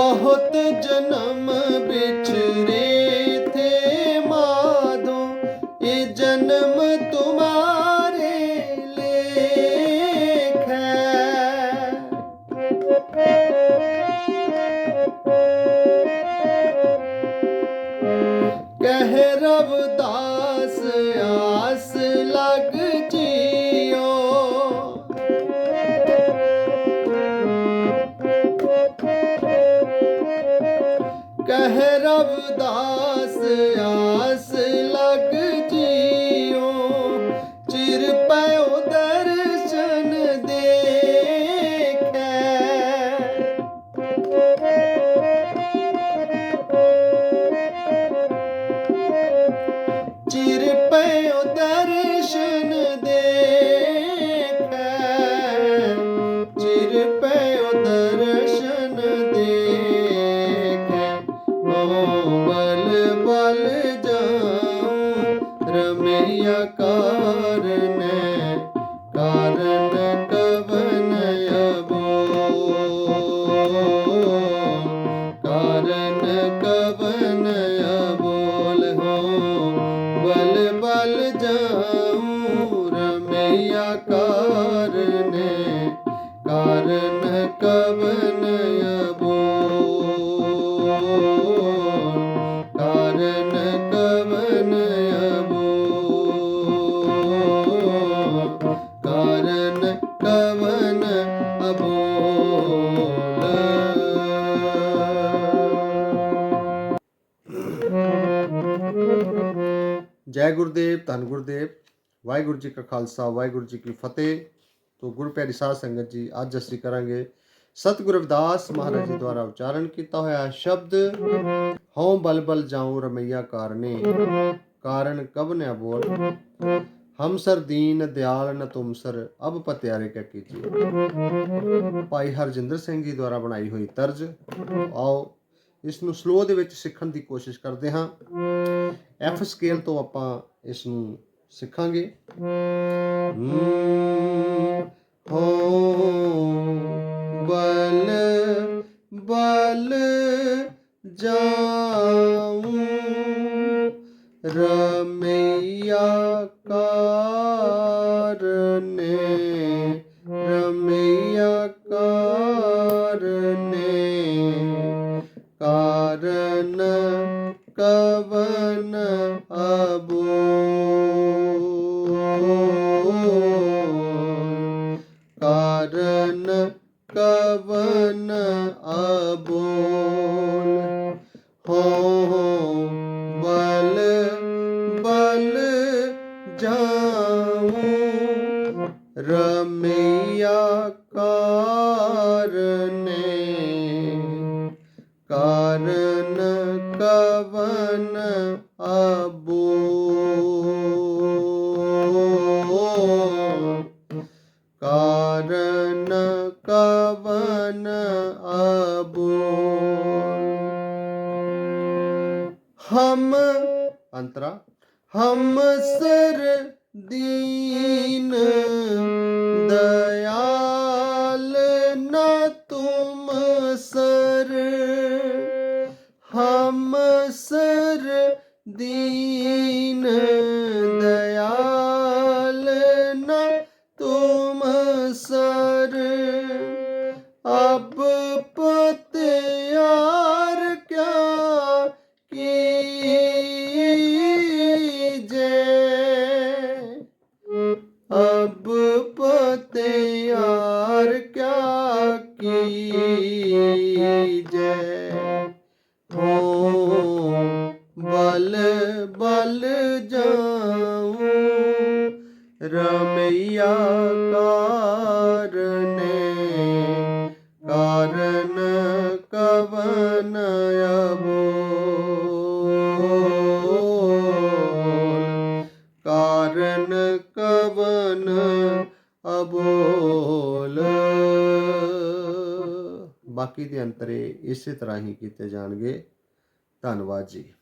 बहुत जना ਰਮੈਇਆ ਕਾਰਨੈ ਜੈ ਗੁਰਦੇਵ, ਧੰਨ ਗੁਰਦੇਵ, ਵਾਹਿਗੁਰੂ ਜੀ ਕਾ ਖਾਲਸਾ, ਵਾਹਿਗੁਰੂ ਜੀ ਕੀ ਫਤਿਹ। ਤੋਂ ਗੁਰੂ ਪਿਆਰੀ ਸਾਧ ਸੰਗਤ ਜੀ, ਅੱਜ ਅਸੀਂ ਕਰਾਂਗੇ ਸਤਿਗੁਰ ਰਵਿਦਾਸ ਮਹਾਰਾਜ ਜੀ ਦੁਆਰਾ ਉਚਾਰਨ ਕੀਤਾ ਹੋਇਆ ਸ਼ਬਦ, ਹਉ ਬਲ ਜਾਉ ਰਮਈਆ ਕਾਰਨੇ, ਕਾਰਨ ਕਬ ਨੇ ਬੋਲ ਹਮ ਸਰ ਦੀਨ ਦਿਆਲ ਨ ਤੁਮ ਸਰ ਅਬ ਪਤਿਆਰੇ ਕਾ ਕੀਜੀਏ ਭਾਈ ਹਰਜਿੰਦਰ ਸਿੰਘ ਜੀ ਦੁਆਰਾ ਬਣਾਈ ਹੋਈ ਤਰਜ, ਆਓ ਇਸ ਨੂੰ ਸਲੋ ਦੇ ਵਿੱਚ ਸਿੱਖਣ ਦੀ ਕੋਸ਼ਿਸ਼ ਕਰਦੇ ਹਾਂ। ਐਫ ਸਕੇਲ ਤੋਂ ਆਪਾਂ ਇਸ ਨੂੰ ਸਿੱਖਾਂਗੇ। ਹਮ, ਹੋ ਬਲ ਬਲ ਜਾਉ ਰਮੈਇਆ ਕਾਰਨੇ ਰਮੈਇਆ ਕਾਰਨੇ ਕਾਰਨ ਕਵਨ ਅਬੋ। ਕਾਰਨ ਕਵਨ ਅਬੋਲ। ਹੋ ਬਲ ਬਲ ਜਾਉ। ਰਮਿਆ ਕਾ ਕਵਨ ਅਬੋ ਕਾਰਨ ਕਵਨ ਅਬੋ ਹਮ ਅੰਤਰਾ। ਹਮ ਸਰ ਦੀਨ। ਅਬ ਪਤਿਆਰ ਕਿਆ ਕੀਜੇ ਹੋ ਬਲ ਬਲ ਜਾਉ ਰਮਈਆ ਕਾਰਨੇ ਕਾਰਨ ਕਵਨ ਅਬੋਲ ਕਾਰਨ ਕਵਨ ਬੋਲ। ਬਾਕੀ ਦੇ ਅੰਤਰੇ ਇਸੇ ਤਰ੍ਹਾਂ ਹੀ ਕੀਤੇ ਜਾਣਗੇ। ਧੰਨਵਾਦ ਜੀ।